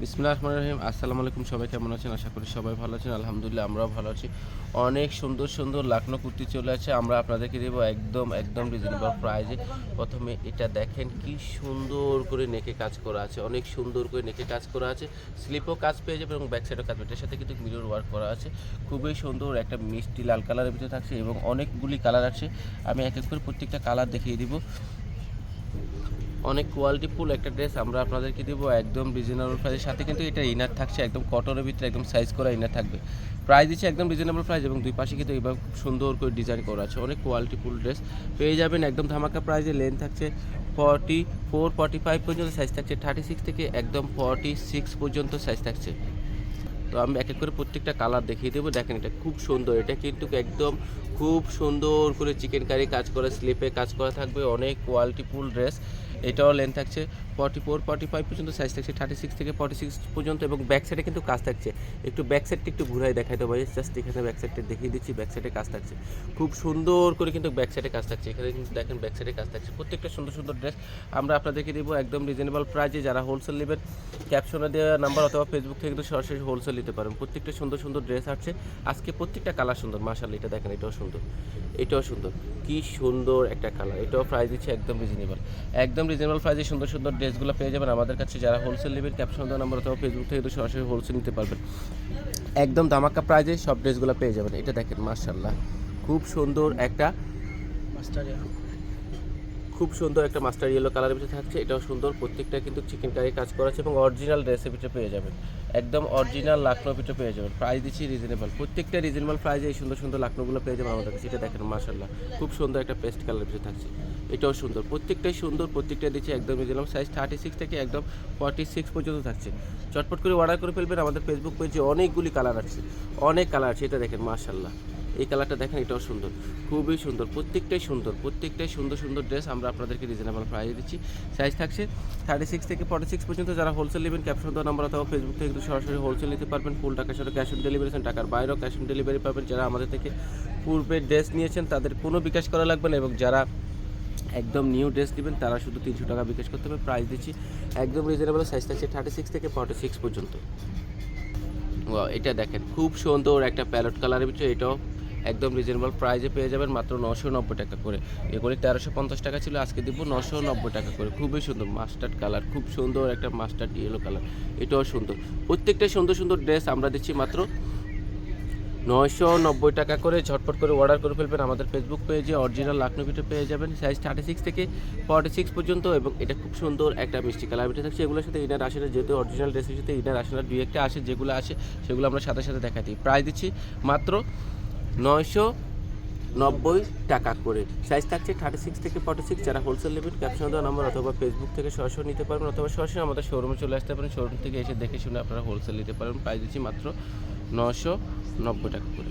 বিসমুল্লাহ রহমান রহিম আসসালামু আলাইকুম, সবাই কেমন আছেন? আশা করি সবাই ভালো আছেন। আলহামদুলিল্লাহ, আমরাও ভালো আছি। অনেক সুন্দর সুন্দর লাকনো কুর্তি চলে আছে আমরা আপনাদেরকে দেবো একদম একদম রিজনেবল প্রাইজে প্রথমে এটা দেখেন কি সুন্দর করে নেকে কাজ করা আছে। অনেক সুন্দর করে নেকে কাজ করা আছে। স্লিপও কাজ পেয়ে যাবে এবং ব্যাক সাইডও কাজ পেয়ে এটার সাথে কিন্তু মিরর ওয়ার্ক করা আছে। খুবই সুন্দর একটা মিষ্টি লাল কালারের ভিতরে থাকছে এবং অনেকগুলি কালার আছে। আমি এক এক করে প্রত্যেকটা কালার দেখিয়ে দিব। অনেক কোয়ালিটিফুল একটা ড্রেস আমরা আপনাদেরকে দেবো একদম রিজনেবল প্রাইসের সাথে কিন্তু এটা ইনার থাকছে, একদম কটনের ভিতরে একদম সাইজ করা ইনার থাকবে। প্রাইস দিচ্ছে একদম রিজনেবল প্রাইস এবং দুই পাশে কিন্তু এবার খুব সুন্দর করে ডিজাইন করা আছে। অনেক কোয়ালিটিফুল ড্রেস পেয়ে যাবেন একদম ধামাকা প্রাইসে লেন্থ থাকছে ফর্টি ফোর ফর্টি ফাইভ পর্যন্ত সাইজ থাকছে। থার্টি সিক্স থেকে একদম ফর্টি সিক্স পর্যন্ত সাইজ থাকছে। তো আমি এক এক করে প্রত্যেকটা কালার দেখিয়ে দেবো। দেখেন এটা খুব সুন্দর। এটা কিন্তু একদম খুব সুন্দর করে চিকেন কারি কাজ করা স্লিপে কাজ করা থাকবে। অনেক কোয়ালিটিফুল ড্রেস এটাও লেন্থ থাকছে ফর্টি ফোর ফর্টি ফাইভ পর্যন্ত সাইজ থাকছে থার্টি সিক্স থেকে ফর্টি সিক্স পর্যন্ত এবং ব্যাক সাইডে কিন্তু কাজ থাকছে। একটু ব্যাক সাইডটা একটু ঘুরাই দেখাই দেবো জাস্ট এখানে ব্যাক সাইডটা দেখিয়ে দিচ্ছি ব্যাক সাইডে কাজ থাকছে। খুব সুন্দর করে কিন্তু ব্যাক সাইডে কাজ থাকছে। এখানে কিন্তু দেখেন ব্যাক সাইডে কাজ থাকছে। প্রত্যেকটা সুন্দর সুন্দর ড্রেস আমরা আপনাদেরকে দিব একদম রিজনেবল প্রাইজে যারা হোলসেল নেবেন ক্যাপশনে দেওয়া নাম্বার অথবা ফেসবুক থেকে কিন্তু সরাসরি হোলসেল নিতে পারেন। প্রত্যেকটা সুন্দর সুন্দর ড্রেস আছে আজকে প্রত্যেকটা কালার সুন্দর মার্শাল এটা দেখেন, এটাও সুন্দর। এটাও সুন্দর। কি সুন্দর একটা কালার এটাও প্রাইস দিচ্ছে একদম রিজনেবল একদম রিজনেবল প্রাইসে সুন্দর সুন্দর ড্রেসগুলো পেয়ে যাবেন আমাদের কাছে যারা হোলসেল নেবেন ক্যাপশন দেওয়া নাম্বার অথবা ফেসবুক থেকে সরাসরি হোলসেল নিতে পারবেন। একদম দামাক্কা প্রাইজে সব ড্রেসগুলো পেয়ে যাবেন। এটা দেখেন মার্শাল্লাহ খুব সুন্দর একটা খুব সুন্দর একটা মাস্টার ইয়েলো কালারের ভিতরে থাকছে। এটাও সুন্দর। প্রত্যেকটা কিন্তু চিকেন কারি কাজ করা আছে এবং অরিজিনাল রেসিপিটা পেয়ে যাবেন। একদম অরিজিনাল লাকনো ভিতরে পেয়ে যাবেন। প্রাইস দিচ্ছি রিজনেবল প্রত্যেকটা রিজনেবল প্রাইসে এই সুন্দর সুন্দর লাকনোগুলো পেয়ে যাবেন আমাদের কাছে। এটা দেখেন মাসাল্লাহ খুব সুন্দর একটা পেস্ট কালার ভিতরে থাকছে। এটাও সুন্দর। প্রত্যেকটাই সুন্দর প্রত্যেকটা দিচ্ছে একদম রিজনেবল সাইজ থার্টি সিক্স থেকে একদম ফর্টি সিক্স পর্যন্ত থাকছে। চটপট করে অর্ডার করে ফেলবেন আমাদের ফেসবুক পেজে অনেকগুলি কালার আছে। অনেক কালার আছে। এটা দেখেন মাশাল্লাহ এই কালারটা দেখেন, এটাও সুন্দর। খুবই সুন্দর, প্রত্যেকটাই সুন্দর প্রত্যেকটাই সুন্দর সুন্দর ড্রেস আমরা আপনাদেরকে রিজনেবল প্রাইসে দিচ্ছি। সাইজ থাকছে থার্টি সিক্স থেকে ফর্টি সিক্স পর্যন্ত যারা হোলসেল নেবেন ক্যাপশন দেওয়া নাম্বার অথবা ফেসবুক থেকে সরাসরি হোলসেল নিতে পারবেন। ফুল টাকা সাথে ক্যাশ অন ডেলিভারি টাকার বাইরেও ক্যাশ অন ডেলিভারি পাবেন। যারা আমাদের থেকে পূর্বে ড্রেস নিয়েছেন, তাদের কোনো বিকাশ করা লাগবে না এবং যারা একদম নিউ ড্রেস নেবেন, তারা শুধু তিনশো টাকা বিকাশ করতে হবে। প্রাইস দিচ্ছি একদম রিজনেবল সাইজ থাকছে থার্টি সিক্স থেকে ফর্টি সিক্স পর্যন্ত এটা দেখেন, খুব সুন্দর একটা প্যালট কালারের ভিতরে এটাও একদম রিজনেবল প্রাইজে পেয়ে যাবেন মাত্র নশো নব্বই টাকা করে। এগুলি তেরোশো পঞ্চাশ টাকা ছিল, আজকে দিব নশো নব্বই টাকা করে। খুবই সুন্দর মাস্টার্ড কালার খুব সুন্দর একটা মাস্টার্ড ইয়েলো কালার এটাও সুন্দর। প্রত্যেকটা সুন্দর সুন্দর ড্রেস আমরা দিচ্ছি মাত্র নয়শো নব্বই টাকা করে। ঝটপট করে অর্ডার করে ফেলবেন আমাদের ফেসবুক পেজে অরিজিনাল ভিডিও পেয়ে যাবেন। সাইজ থার্টি সিক্স থেকে ফর্টি সিক্স পর্যন্ত এবং এটা খুব সুন্দর একটা মিষ্টি কালার ভিডিও থাকছে এগুলোর সাথে ইনার আসে না যেহেতু অরিজিনাল ড্রেসের সাথে ইনার আসে না দুই একটা আসে, যেগুলো আসে সেগুলো আমরা সাথে সাথে দেখাই দিই। প্রাইস দিচ্ছি মাত্র নয়শো নব্বই টাকা করে। সাইজ থাকছে থার্টি সিক্স থেকে ফর্টি সিক্স যারা হোলসেল নেবেন ক্যাপশন দেওয়া নাম্বার অথবা ফেসবুক থেকে সরাসরি নিতে পারবেন অথবা সরাসরি আমাদের শোরুমে চলে আসতে পারেন। শোরুম থেকে এসে দেখে শুনে আপনারা হোলসেল নিতে পারবেন। প্রাইস দিচ্ছি মাত্র নশো নব্বই টাকা করে।